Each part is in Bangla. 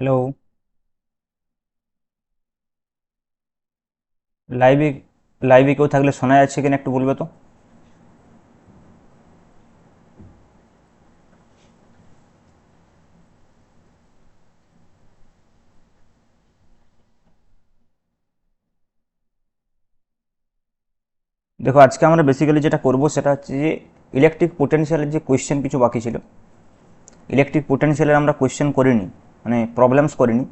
হ্যালো। লাইভে লাইভে কেউ থাকলে শোনা যাচ্ছে কিনা একটু বলবে তো? দেখো, আজকে আমরা বেসিক্যালি যেটা করব সেটা হচ্ছে যে ইলেকট্রিক পোটেনশিয়ালের যে কোয়েশ্চেন কিছু বাকি ছিল ইলেকট্রিক পোটেনশিয়ালের আমরা কোয়েশ্চেন করিনি মানে প্রবলেমস করিনি।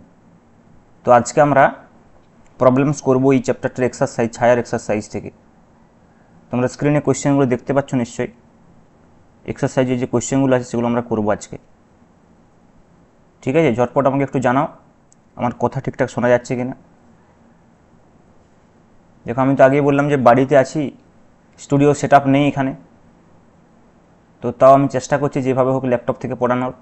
তো আজকে আমরা প্রবলেমস করব এই চ্যাপ্টারটার এক্সারসাইজ ছায়ার এক্সারসাইজ থেকে। তোমরা স্ক্রিনে কোয়েশ্চেনগুলো দেখতে পাচ্ছ নিশ্চয়ই। এক্সারসাইজে যে কোয়েশ্চেনগুলো আছে, সেগুলো আমরা করব আজকে। ঠিক আছে? ঝটপট আমাকে একটু জানাও, আমার কথা ঠিকঠাক শোনা যাচ্ছে কি না দেখো, আমি তো আগেই বললাম যে বাড়িতে আছি স্টুডিও সেট নেই এখানে। তো তাও আমি চেষ্টা করছি যেভাবে হোক ল্যাপটপ থেকে পড়ানোর।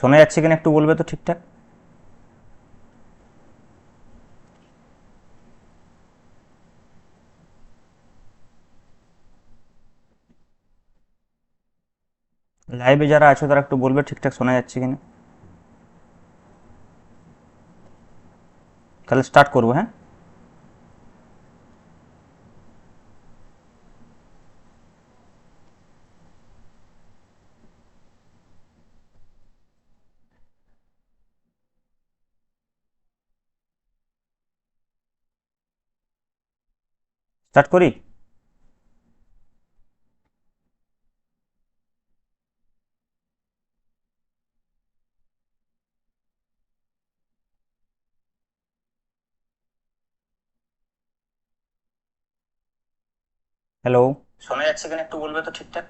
শোনা যাচ্ছে কিনা একটু বলবে তো ঠিকঠাক? লাইভে যারা আছো তারা একটু বলবে ঠিকঠাক শোনা যাচ্ছে কিনা। তাহলে স্টার্ট করব হ্যাঁ? স্টার্ট করি? হ্যালো শোনা যাচ্ছে কিনা একটু বলবে তো ঠিকঠাক?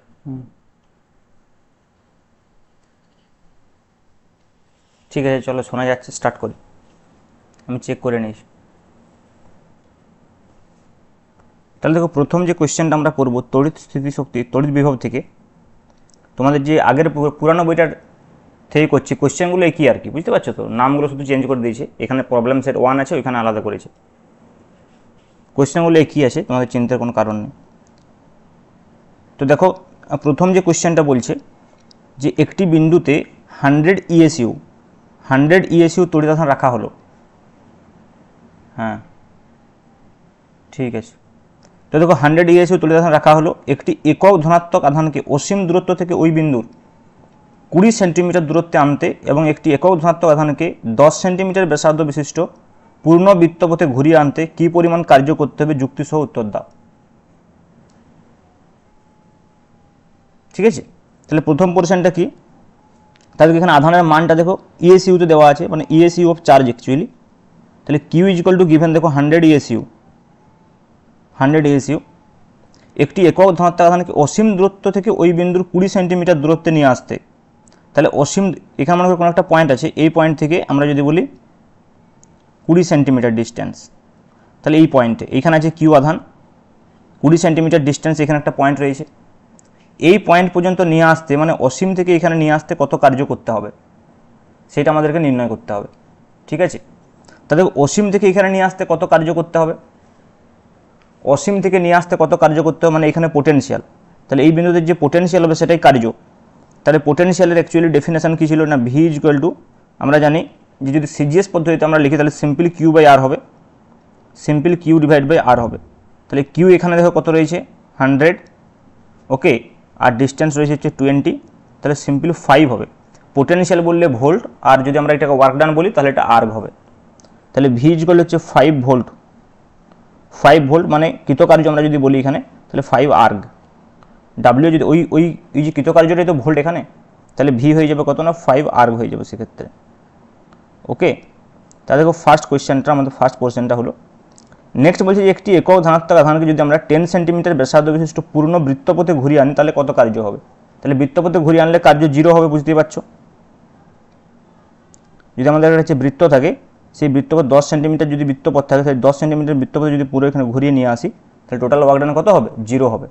ঠিক আছে চলো শোনা যাচ্ছে স্টার্ট করি। আমি চেক করে নিই। তাহলে দেখো, প্রথম যে কোয়েশ্চেনটা আমরা করব, তড়িৎ স্থিতিশক্তি, তড়িৎ বিভব থেকে, তোমাদের যে আগের পুরানো বইটার থেকে করছি কোয়েশ্চেনগুলো একই আর কি, বুঝতে পারছ তো? নামগুলো শুধু চেঞ্জ করে দিয়েছে, এখানে প্রবলেম সেট ওয়ান আছে, ওইখানে আলাদা করেছে। কোয়েশ্চেনগুলো একই আছে, তোমাদের চিন্তার কোনো কারণ নেই। তো দেখো, প্রথম যে কোয়েশ্চেনটা বলছে, যে একটি বিন্দুতে হান্ড্রেড ইএসইউ হান্ড্রেড ইএসইউ তড়িৎ রাখা হলো। হ্যাঁ ঠিক আছে। তো দেখো হান্ড্রেড ইএসইউ তড়িৎ রাখা হলো। একটি একক ধনাত্মক আধানকে অসীম দূরত্ব থেকে ওই বিন্দুর কুড়ি সেন্টিমিটার দূরত্বে আনতে এবং একটি একক ধনাত্মক আধানকে দশ সেন্টিমিটার ব্যাসার্ধ বিশিষ্ট পূর্ণ বৃত্তপথে ঘুরিয়ে আনতে কী পরিমাণ কার্য করতে হবে যুক্তিসহ উত্তর দাও। ঠিক আছে? তাহলে প্রথম পোর্শনটা কি? তাহলে এখানে আধানের মানটা দেখো ইএসইউতে দেওয়া আছে মানে ইএসইউ অফ চার্জ অ্যাকচুয়ালি তাহলে Q is equal to given দেখো হান্ড্রেড ইএসইউ হান্ড্রেড ইএসইউ একটি একক ধনাত্মক অসীম দূরত্ব থেকে ওই বিন্দুর কুড়ি সেন্টিমিটার দূরত্বে নিয়ে আসতে। তাহলে অসীম, এখানে মনে করো কোনো একটা পয়েন্ট আছে, এই পয়েন্ট থেকে আমরা যদি বলি কুড়ি সেন্টিমিটার ডিস্টেন্স তাহলে এই পয়েন্টে এইখানে আছে কিউ আধান। কুড়ি সেন্টিমিটার ডিস্টেন্স এখানে একটা পয়েন্ট রয়েছে। এই পয়েন্ট পর্যন্ত নিয়ে আসতে মানে অসীম থেকে এখানে নিয়ে আসতে কত কার্য করতে হবে? সেটা আমাদেরকে নির্ণয় করতে হবে। ঠিক আছে? তাদের অসীম থেকে এখানে নিয়ে আসতে কত কার্য করতে হবে? অসীম থেকে নিয়ে আসতে কত কার্য করতে হবে? মানে এখানে পোটেনশিয়াল তাহলে এই বিন্দুতে যে পোটেনশিয়াল হবে সেটাই কার্য। তাহলে পোটেনশিয়ালের অ্যাকচুয়ালি ডেফিনেশন কী ছিল না? ভি ইকুয়াল টু আমরা জানি যে যদি সিজিএস পদ্ধতিতে আমরা লিখি, তাহলে সিম্পল কিউ বাই আর হবে। Simple Q divide by R হবে। তাহলে কিউ এখানে দেখো কত রয়েছে? হান্ড্রেড ওকে আর ডিস্টেন্স রয়েছে হচ্ছে টোয়েন্টি তাহলে সিম্পল ফাইভ হবে। পোটেনশিয়াল বললে ভোল্ট আর যদি আমরা এটাকে ওয়ার্ক ডান বলি, তাহলে এটা আর্গ হবে। তাহলে ভিজ করলে হচ্ছে ফাইভ ভোল্ট ফাইভ ভোল্ট মানে কৃতকার্য আমরা যদি বলি এখানে, তাহলে ফাইভ আর্গ ডাব্লিউ যদি ওই ওই ওই যে কৃতকার্যটাই তো ভোল্ট এখানে, তাহলে ভি হয়ে যাবে কত না? ফাইভ আর্গ হয়ে যাবে সেক্ষেত্রে। ওকে তাহলে দেখো ফার্স্ট কোয়েশ্চেনটা আমাদের ফার্স্ট পোর্শনটা হলো। নেক্সট বলছে যে একটি একক ধনাত্মক আধানকে যদি আমরা টেন সেন্টিমিটার ব্যাসার্ধ বিশিষ্ট পূর্ণ বৃত্তপথে ঘুরিয়ে আনি, তাহলে কত কার্য হবে? তাহলে বৃত্তপথে ঘুরিয়ে আনলে কার্য জিরো হবে, বুঝতেই পারছ? যদি আমাদের কাছে বৃত্ত থাকে সেই বৃত্তপথ দশ সেন্টিমিটার যদি বৃত্তপথ থাকে সেই দশ সেন্টিমিটার বৃত্তপথে যদি পুরো এখানে ঘুরিয়ে নিয়ে আসি, তাহলে টোটাল ওয়ার্কডান কত হবে? জিরো হবে।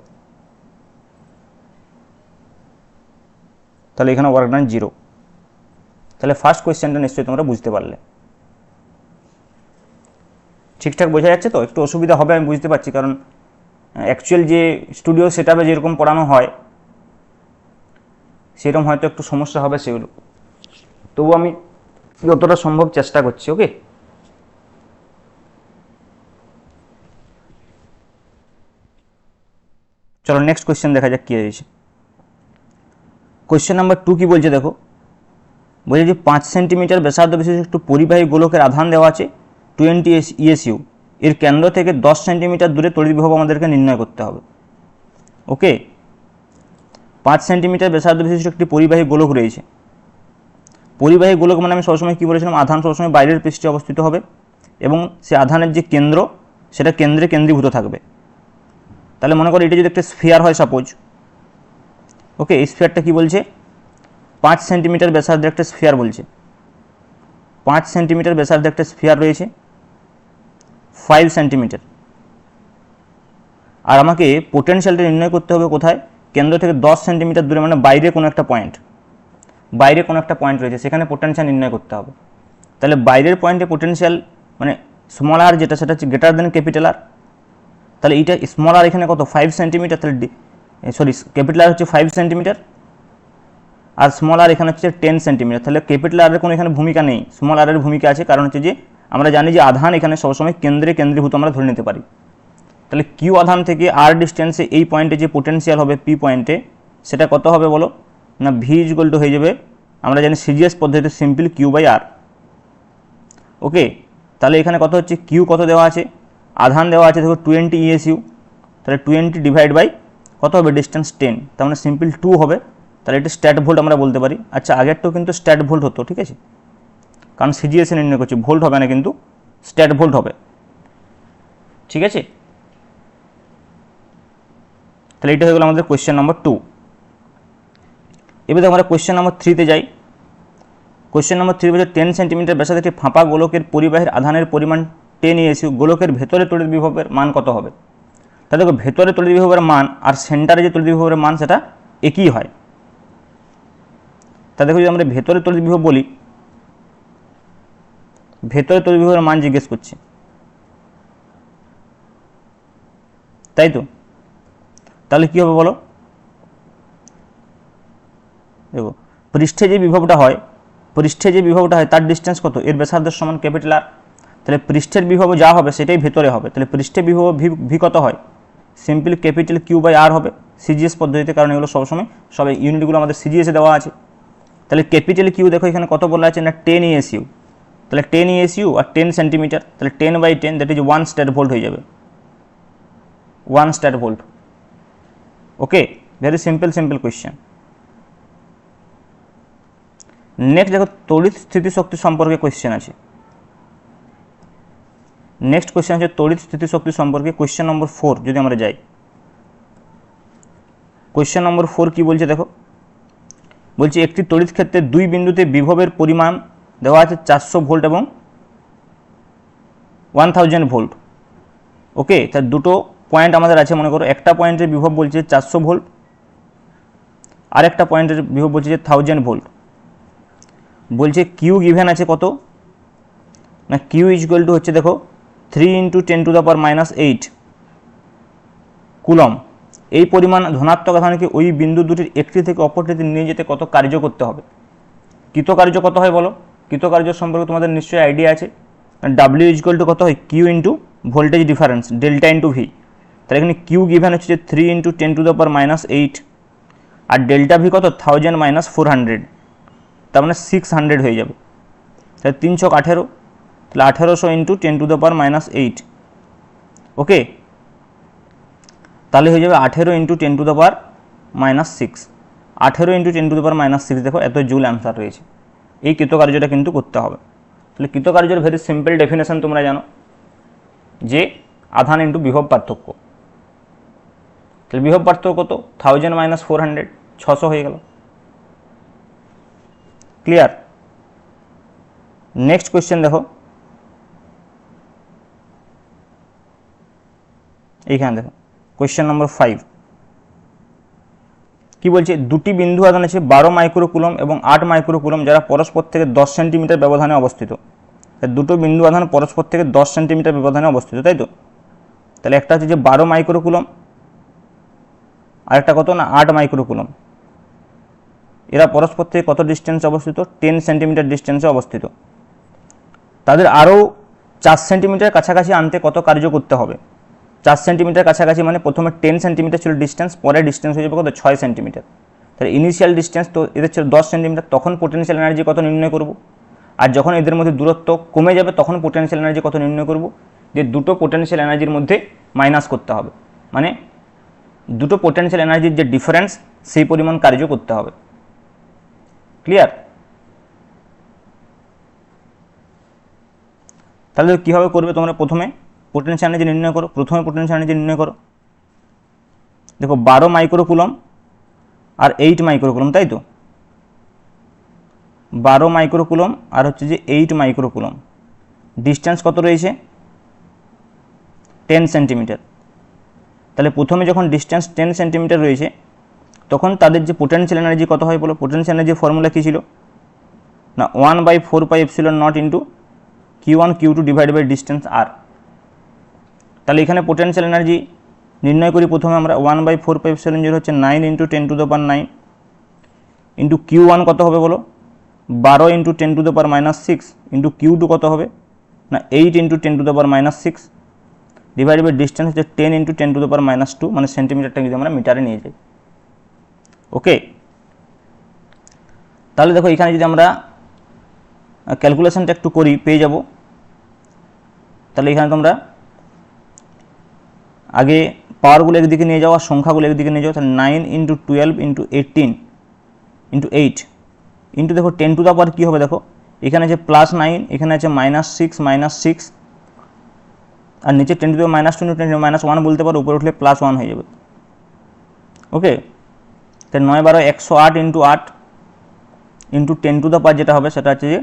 তাহলে এখানে ওয়ার্কডান জিরো তাহলে ফার্স্ট কোয়েশ্চেনটা নিশ্চয়ই তোমরা বুঝতে পারলে। ঠিকঠাক বোঝা যাচ্ছে তো? একটু অসুবিধা হবে, আমি বুঝতে পারছি, কারণ অ্যাকচুয়াল যে স্টুডিও সেট আপে যেরকম পড়ানো হয়, সেরকম হয়তো একটু সমস্যা হবে সেগুলো। তবু আমি যতটা সম্ভব চেষ্টা করছি ওকে চলো নেক্সট কোয়েশ্চেন দেখা যাক কী রয়েছে কোয়েশ্চেন নাম্বার টু কী বলছে দেখো? বলছে যে পাঁচ সেন্টিমিটার ব্যাসার্ধ বিশিষ্ট একটু পরিবাহী গোলকের আধান দেওয়া আছে টোয়েন্টি এস ইএসইউ এর কেন্দ্র থেকে দশ সেন্টিমিটার দূরে তড়িৎ বিভব আমাদেরকে নির্ণয় করতে হবে। ওকে পাঁচ সেন্টিমিটার ব্যাসার্ধ বিশিষ্ট একটি পরিবাহী গোলক রয়েছে। পরিবাহী গোলক মানে আমি সবসময় কী বলেছিলাম? আধান সবসময় বাইরের পৃষ্ঠে অবস্থিত হবে এবং সে আধানের যে কেন্দ্র, সেটা কেন্দ্রে কেন্দ্রীভূত থাকবে। তাহলে মনে করো এটা যদি একটা স্ফিয়ার হয় সাপোজ ওকে এই স্ফিয়ারটা কী বলছে? পাঁচ সেন্টিমিটার ব্যাসার্ধের একটা স্ফিয়ার বলছে। পাঁচ সেন্টিমিটার ব্যাসার্ধের একটা স্ফিয়ার রয়েছে। ফাইভ সেন্টিমিটার আর আমাকে পোটেনশিয়ালটা নির্ণয় করতে হবে কোথায়? কেন্দ্র থেকে দশ সেন্টিমিটার দূরে মানে বাইরে কোনো একটা পয়েন্ট বাইরে কোনো একটা পয়েন্ট রয়েছে, সেখানে পোটেনশিয়াল নির্ণয় করতে হবে। তাহলে বাইরের পয়েন্টে পোটেনশিয়াল মানে স্মল আর যেটা, সেটা হচ্ছে গ্রেটার দেন ক্যাপিটাল আর তাহলে এইটা স্মল আর এখানে কত? ফাইভ সেন্টিমিটার তাহলে সরি ক্যাপিটাল আর হচ্ছে ফাইভ সেন্টিমিটার আর স্মল আর এখানে হচ্ছে টেন সেন্টিমিটার তাহলে ক্যাপিটাল আরের কোনো এখানে ভূমিকা নেই। স্মল আরের ভূমিকা আছে, কারণ হচ্ছে যে আমরা জানি যে আধান এখানে সবসময় কেন্দ্রে কেন্দ্রীভূত আমরা ধরে নিতে পারি। তাহলে কিউ আধান থেকে আর ডিস্টেন্সে এই পয়েন্টে যে পোটেনশিয়াল হবে পি পয়েন্টে সেটা কত হবে বলো? না ভি ইজগল টু হয়ে যাবে, আমরা জানি সিজিএস পদ্ধতিতে simple Q by R okay, তাহলে এখানে কত হচ্ছে? কিউ কত দেওয়া আছে? আধান দেওয়া আছে, দেখো টোয়েন্টি ইএসইউ তাহলে টোয়েন্টি ডিভাইড বাই কত হবে? ডিস্টেন্স টেন তার মানে সিম্পল টু হবে। তাহলে এটা স্ট্যাট ভোল্ট আমরা বলতে পারি। আচ্ছা আগেরটাও কিন্তু স্ট্যাট ভোল্ট হতো, ঠিক আছে? কারণ সিজিএসে নির্ণয় করছি ভোল্ট হবে না কিন্তু স্ট্যাট ভোল্ট হবে। ঠিক আছে? তাহলে এটা হয়ে গেলো আমাদের কোয়েশ্চেন নম্বর টু এবার আমরা কোয়েশ্চেন নম্বর থ্রিতে যাই। কোয়েশ্চেন নম্বর থ্রি বলছে টেন সেন্টিমিটার ব্যাসার্ধ একটি ফাঁপা গোলকের পরিবাহের আধানের পরিমাণ টেন ইএসইউ গোলকের ভেতরে তড়িৎ বিভবের মান কত হবে? তাহলে ভেতরে তড়িৎ বিভবের মান আর সেন্টারে যে তড়িৎ বিভবের মান সেটা একই হয়। তা দেখো যদি আমরা ভেতরে তড়িৎ বিভব বলি, ভেতরে তড়িৎ বিভবের মান জিজ্ঞেস করছে। তাই তো? তাহলে কী হবে বলো? দেখো, পৃষ্ঠে যে বিভবটা হয়, পৃষ্ঠে যে বিভবটা হয় তার ডিস্টেন্স কত? এর ব্যাসার্ধের সমান ক্যাপিটাল আর তাহলে পৃষ্ঠের বিভব যা হবে সেটাই ভেতরে হবে। তাহলে পৃষ্ঠে বিভব ভি কত হয়? Simple capital Q by R হবে। সিজিএস পদ্ধতিতে কারণ এগুলো সবসময় সব ইউনিটগুলো আমাদের সিজিএসে দেওয়া আছে। তাহলে ক্যাপিটাল কিউ দেখো এখানে কত বলা আছে? না টেন ইএসইউ তাহলে টেন ইএসইউ আর টেন সেন্টিমিটার তাহলে ten by ten that is one statvolt হয়ে যাবে। One statvolt okay very simple simple question next দেখো, তড়িৎ স্থিতিশক্তি সম্পর্কে কোয়েশ্চেন আছে। নেক্সট কোয়েশ্চেন আছে, তড়িৎ স্থিতিশক্তি সম্পর্কে কোয়েশ্চেন নম্বর ফোর যদি আমরা যাই। কোয়েশ্চেন নম্বর ফোর কি বলছে দেখো? বলছি, একটি তড়িৎ ক্ষেত্রে দুই বিন্দুতে বিভবের পরিমাণ দেওয়া আছে চারশো ভোল্ট এবং ওয়ান থাউজেন্ড ভোল্ট। ওকে তার দুটো পয়েন্ট আমাদের আছে, মনে করো। একটা পয়েন্টের বিভব বলছে চারশো ভোল্ট আর একটা পয়েন্টের বিভব বলছে যে থাউজেন্ড ভোল্ট। বলছে কিউ গিভেন আছে কত? না, কিউ ইজগুয়াল টু হচ্ছে দেখো three into ten to the power minus eight. Coulomb, এই পরিমাণ ধনাত্মক আধানকে ওই বিন্দু দুটির একটি থেকে অপরটিতে নিয়ে যেতে কত কার্য করতে হবে? কৃতকার্য কত হয় বলো? কৃতকার্য সম্পর্কে তোমাদের নিশ্চয়ই আইডিয়া আছে। ডাব্লিউ ইজগুয়াল টু কত হয়? Q into voltage difference delta into V তাহলে এখানে কিউ গিভেন হচ্ছে যে three into ten to the power minus eight R delta V কত? থাউজেন্ড মাইনাস ফোর হান্ড্রেড তার মানে সিক্স হান্ড্রেড হয়ে যাবে। তাহলে তিন ছক আঠেরো, তাহলে আঠেরোশো into ten to the power minus eight okay তাহলে হয়ে যাবে আঠেরো into ten to the power minus six আঠেরো into ten to the power minus six দেখো, এত জুল অ্যান্সার রয়েছে। এই কৃতকার্যটা কিন্তু করতে হবে। তাহলে কৃতকার্যের ভেরি সিম্পল ডেফিনেশন তোমরা জানো, যে আধান ইন্টু বিভব পার্থক্য। তাহলে বিভব পার্থক্য কত? থাউজেন্ড মাইনাস ফোর হান্ড্রেড ছশো হয়ে গেল। ক্লিয়ার নেক্সট কোয়েশ্চেন দেখো। এইখানে দেখো। কোয়েশ্চেন নম্বর ফাইভ কি বলছে? দুটি বিন্দু আধান আছে, বারো মাইক্রোকুলম এবং আট মাইক্রোকুলম যারা পরস্পর থেকে দশ সেন্টিমিটার ব্যবধানে অবস্থিত। দুটো বিন্দু আধান পরস্পর থেকে দশ সেন্টিমিটার ব্যবধানে অবস্থিত, তাই তো? তাহলে একটা হচ্ছে যে বারো মাইক্রোকুলম আর একটা কত না? আট মাইক্রোকুলম এরা পরস্পর থেকে কত ডিস্টেন্সে অবস্থিত? টেন সেন্টিমিটার ডিস্টেন্সে অবস্থিত। তাদের আরও চার সেন্টিমিটার কাছাকাছি আনতে কত কার্য করতে হবে? চার সেন্টিমিটার কাছাকাছি মানে প্রথমে টেন সেন্টিমিটার ছিল ডিস্টেন্স পরে ডিস্টেন্স হয়ে যাবে কত? ছয় সেন্টিমিটার তাহলে ইনিশিয়াল ডিস্টেন্স তো এদের ছিল দশ সেন্টিমিটার তখন পোটেনশিয়াল এনার্জি কত নির্ণয় করব? আর যখন এদের মধ্যে দূরত্ব কমে যাবে, তখন পোটেনশিয়াল এনার্জি কত নির্ণয় করব? যে দুটো পোটেনশিয়াল এনার্জির মধ্যে মাইনাস করতে হবে। মানে দুটো পোটেনশিয়াল এনার্জির যে ডিফারেন্স সেই পরিমাণ কার্য করতে হবে। ক্লিয়ার তাহলে কীভাবে করবে তোমরা প্রথমে? পোটেনশিয়াল এনার্জি নির্ণয় করো। প্রথমে পোটেনশিয়াল এনার্জি নির্ণয় করো। দেখো, বারো মাইক্রোকুলম আর এইট মাইক্রোকুলম তাই তো? বারো মাইক্রোকুলম আর হচ্ছে যে এইট মাইক্রোকুলম ডিস্টেন্স কত রয়েছে? টেন সেন্টিমিটার তাহলে প্রথমে যখন ডিস্টেন্স টেন সেন্টিমিটার রয়েছে তখন তাদের যে পোটেনশিয়াল এনার্জি কত হয় বলো? পোটেনশিয়াল এনার্জি ফর্মুলা কী ছিল? না one by four pi epsilon naught into Q one Q two divide by distance R তাহলে এখানে পোটেনশিয়াল এনার্জি নির্ণয় করি প্রথমে আমরা। One by four pi epsilon zero হচ্ছে nine into ten to the power nine into Q one কত হবে বলো? বারো into ten to the power minus six into Q two কত হবে? না eight into ten to the power minus six divide by distance হচ্ছে ten into ten to the power minus two মানে সেন্টিমিটারটা যদি আমরা মিটারে নিয়ে যাই। ওকে তাহলে দেখো এখানে যদি আমরা ক্যালকুলেশনটা একটু করি, পেয়ে যাব। তাহলে এখানে তোমরা আগে পাওয়ারগুলো একদিকে নিয়ে যাও আর সংখ্যাগুলো একদিকে নিয়ে যাও, তাহলে nine into twelve into eighteen into eight into দেখো টেন টু দা পাওয়ার কী হবে দেখো? এখানে আছে প্লাস নাইন এখানে আছে মাইনাস সিক্স মাইনাস সিক্স আর নিচে ten to minus two minus one বলতে পারো, উপরে উঠলে প্লাস ওয়ান হয়ে যাবে। ওকে তাহলে নয় বারো একশো আট ইন্টু আট into ten to the power যেটা হবে সেটা হচ্ছে যে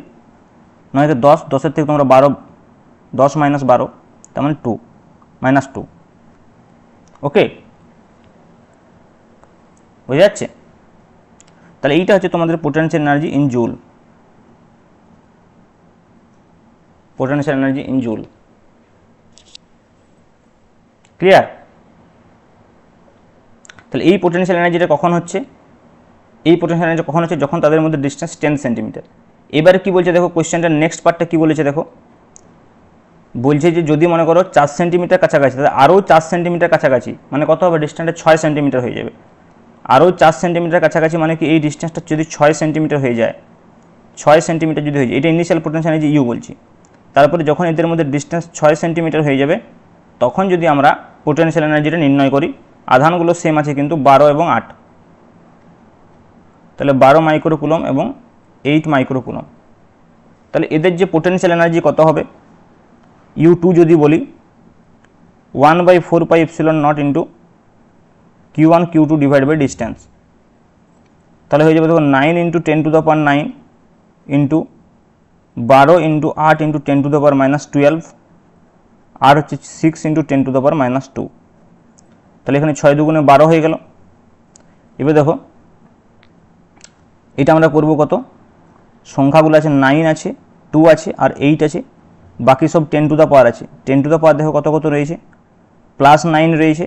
নয়কে দশ, দশের থেকে তোমরা বারো, দশ মাইনাস বারো, তার মানে টু মাইনাস টু ওকে বোঝা যাচ্ছে? তাহলে এইটা হচ্ছে তোমাদের potential energy in joule potential energy in joule clear তাহলে এই পোটেনশিয়াল এনার্জিটা কখন হচ্ছে? এই পোটেনশিয়াল এনার্জি কখন হচ্ছে? যখন তাদের মধ্যে ডিস্টেন্স টেন সেন্টিমিটার এবারে কি বলছে দেখো কোয়েশ্চেনটার নেক্সট পার্টটা কি বলেছে দেখো? বলছে যে যদি মনে করো চার সেন্টিমিটার কাছাকাছি, তাহলে আরও চার সেন্টিমিটার কাছাকাছি মানে কত হবে? ডিস্টেন্সটা ছয় সেন্টিমিটার হয়ে যাবে। আরও চার সেন্টিমিটার কাছাকাছি মানে কি? এই ডিস্টেন্সটা যদি ছয় সেন্টিমিটার হয়ে যায়, ছয় সেন্টিমিটার যদি হয়ে যায়, এটা ইনিশিয়াল পোটেনশিয়াল এনার্জি ইউ বলছি। তারপরে যখন এদের মধ্যে ডিস্টেন্স ছয় সেন্টিমিটার হয়ে যাবে, তখন যদি আমরা পোটেনশিয়াল এনার্জিটা নির্ণয় করি আধানগুলো সেম আছে কিন্তু বারো এবং আট। তাহলে বারো মাইক্রোকুলম এবং এইট মাইক্রোকুলম তাহলে এদের যে পোটেনশিয়াল এনার্জি কত হবে? ইউ টু যদি বলি one by four pi epsilon naught into Q one Q two divide by distance তাহলে হয়ে যাবে দেখো nine into ten to the power nine into বারো ইন্টু আট into ten to the power minus twelve আর হচ্ছে six into ten to the power minus two তাহলে এখানে ছয় দুগুণে বারো হয়ে গেল। এবার দেখো, এটা আমরা করব কত? সংখ্যাগুলো আছে নাইন আছে টু আছে, আর এইট আছে। বাকি সব টেন টু দ্য পাওয়ার আছে। টেন টু দ্য পাওয়ার দেখো কত কত রয়েছে? প্লাস নাইন রয়েছে,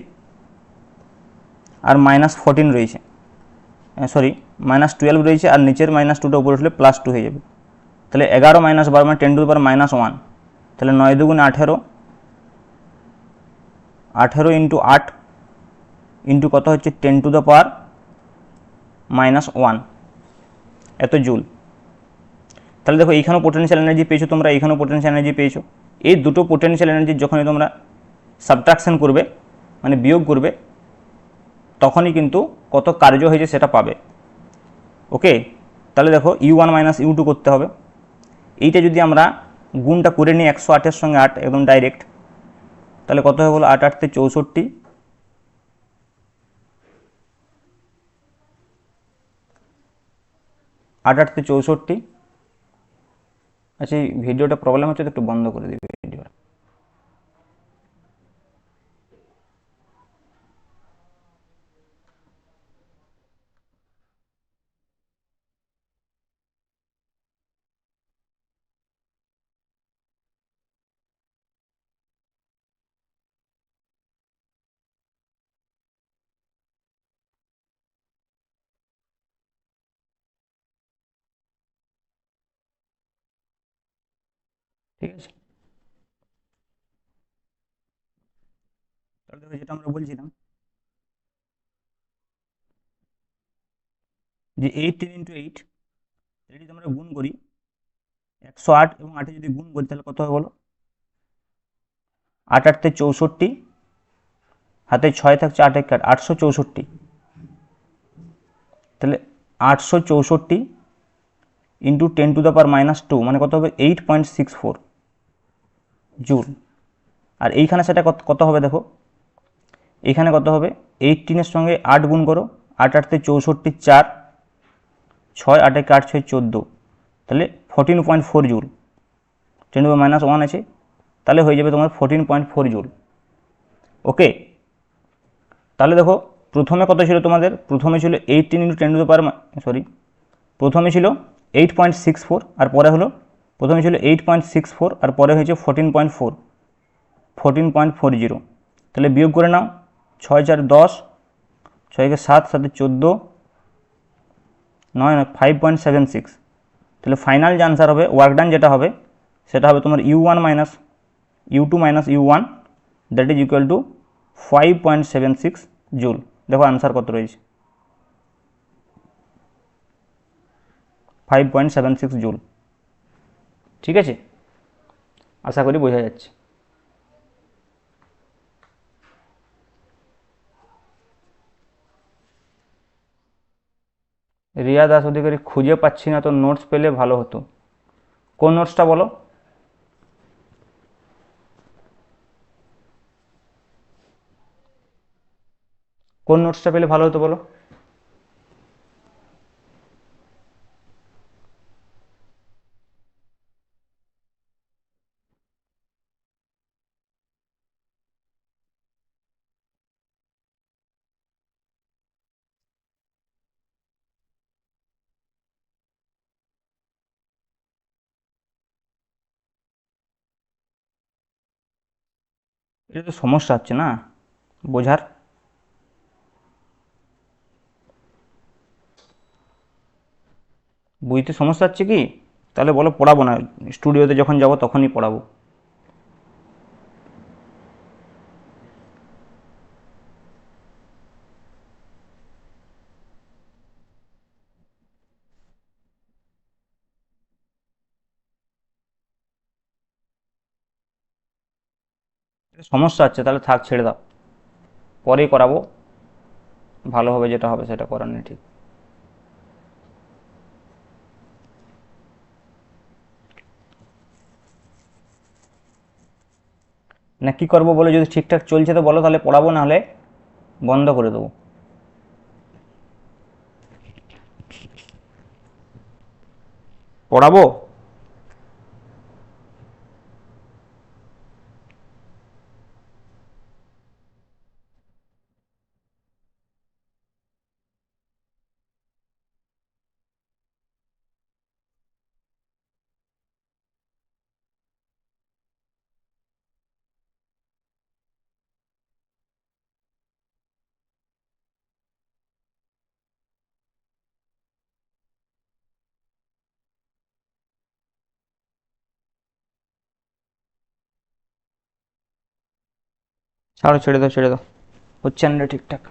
আর মাইনাস ফোরটিন রয়েছে। সরি মাইনাস টুয়েলভ রয়েছে, আর নিচের মাইনাস টুটা উপরে উঠলে প্লাস টু হয়ে যাবে। তাহলে এগারো মাইনাস বারো মানে ten to power minus one তাহলে নয় দুগুণে আঠেরো আঠেরো ইন্টু আট ইন্টু কত হচ্ছে ten to the power minus one. এত জুল। তাহলে দেখো, এইখানেও পোটেনশিয়াল এনার্জি পেয়েছ তোমরা, এইখানেও পোটেনশিয়াল এনার্জি পেয়েছ। এই দুটো পোটেনশিয়াল এনার্জি যখনই তোমরা সাবট্রাকশন করবে মানে বিয়োগ করবে, তখনই কিন্তু কত কার্য হয়েছে সেটা পাবে। ওকে তাহলে দেখো U one minus U two করতে হবে। এইটা যদি আমরা গুণটা করে নিই একশো আটের সঙ্গে আট, একদম ডাইরেক্ট তাহলে কত হয়ে গেলো? আট আটতে চৌষট্টি। আট আটতে চৌষট্টি। আচ্ছা এই ভিডিওটা প্রবলেম হচ্ছে তো একটু বন্ধ করে দিবে। ঠিক আছে? তাহলে যেটা আমরা বলছিলাম, যে এইটিন ইন্টু এইট এটা যদি আমরা গুণ করি, একশো আট এবং আটে যদি গুণ করি, তাহলে কত হবে বলো? আট আটতে চৌষট্টি, হাতে ছয় থাকছে আট এক আট, আটশো চৌষট্টি। তাহলে আটশো চৌষট্টি into ten to the power minus two মানে কত হবে? Eight point six four joule আর এইখানে সেটা কত কত হবে দেখো? এইখানে কত হবে? এইটিনের সঙ্গে আট গুণ করো। আট আটতে চৌষট্টি চার। ছয় আট আট ছয় চোদ্দ। তাহলে fourteen point four joule. Ten to minus one আছে। তাহলে হয়ে যাবে তোমার fourteen point four joule. Okay তাহলে দেখো, প্রথমে কত ছিল তোমাদের? প্রথমে ছিল eighteen into ten to power sorry প্রথমে ছিল এইট পয়েন্ট সিক্স ফোর আর পরে হলো প্রথমে ছিল এইট পয়েন্ট সিক্স ফোর আর পরে হয়েছে fourteen point four fourteen point four zero তাহলে বিয়োগ করে নাও, ছয় চার দশ, ছয়কে সাত সাথে চোদ্দ, নয় নয় ফাইভ পয়েন্ট সেভেন সিক্স তাহলে ফাইনাল যে আনসার হবে ওয়ার্ক ডান যেটা হবে, সেটা হবে তোমার U one minus U two minus U one that is equal to five point seven six joule দেখো আনসার কত রয়েছে। Five point seven six joule ঠিক আছে? আশা করি বোঝা যাচ্ছে। রিয়া দাস অধিকারী খুঁজে পাচ্ছি না, তো নোটস পেলে ভালো হতো। কোন নোটসটা বলো? কোন নোটসটা পেলে ভালো হতো বলো? এটা তো সমস্যা হচ্ছে না? বোঝার? বুঝতে সমস্যা হচ্ছে কি? তাহলে বলো পড়াবো না। স্টুডিওতে যখন যাব তখনই পড়াবো। সমস্যা হচ্ছে, তাহলে থাক, ছেড়ে দাও। পরেই করাবো। ভালোভাবে যেটা হবে সেটা করার নেই, ঠিক। না, কি করব বলে যদি ঠিকঠাক চলছে তো বলো, তাহলে পড়াবো, না হলে বন্ধ করে দেবো। পড়াবো? ছাড়ো ছেড়ে দাও ছেড়ে দাও। হচ্ছে না ঠিকঠাক।